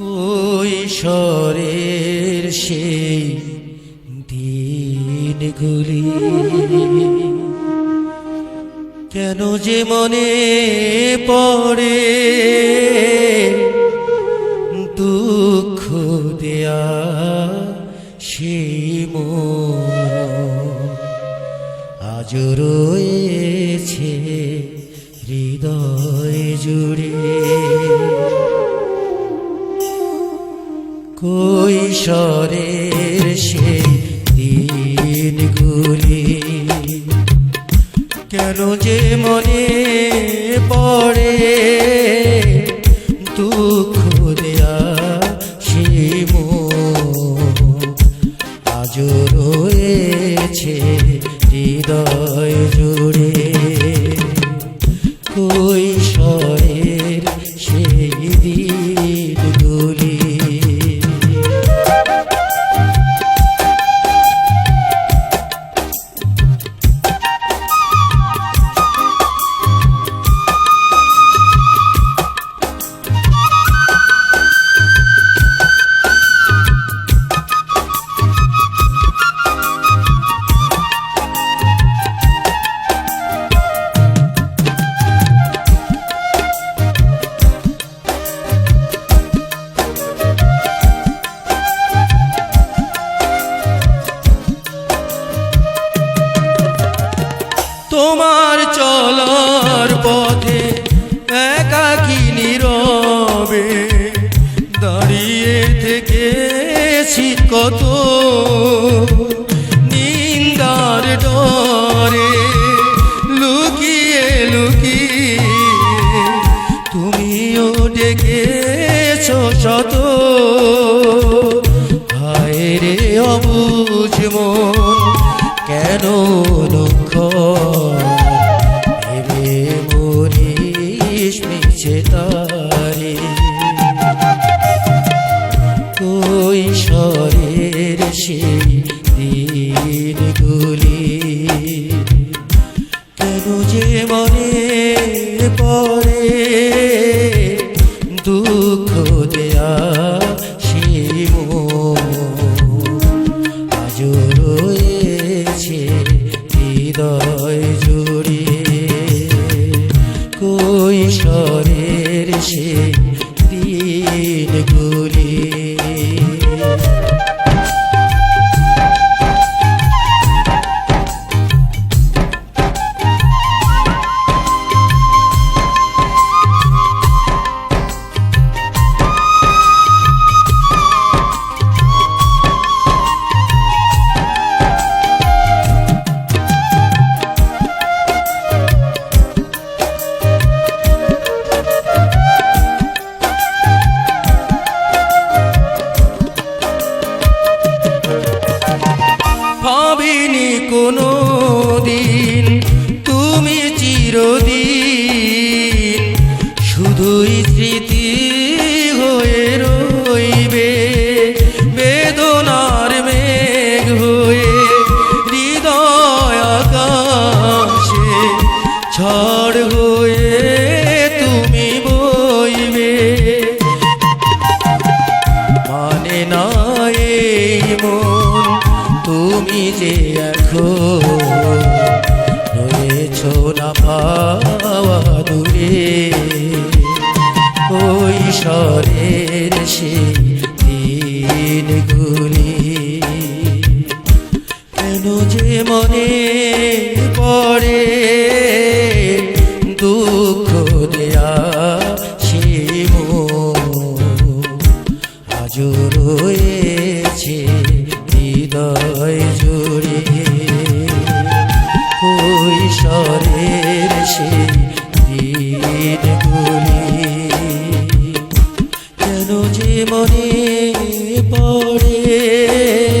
কৈশোরের সেই দিনগুলি। কেন যে মনে পড়ে কৈশোরের সেই দিনগুলি। কেন যে মনে পড়ে দুঃখ দেয়া সে আজ রয়েছে হৃদয় চলার পথে একাকি নীরবে দাঁড়িয়ে থেকেছি কত নিন্দার ডরে। লুকিয়ে লুকিয়ে তুমিও ডেকেছ শত। হায় রে অবুঝ কেন দুঃখ কৈশোরের সেই দিনগুলি। কেন যে মনে পড়ে দুঃখ দেয়া কৈশোরের সেই বেদনা দিনগুলি কেন যে মনে পড়ে দুঃখ দেয়া শিব আজ রয়েছে হৃদয় জুড়ে। কৈশোরের সে দিনগুলি কেন যে মনে পড়ে।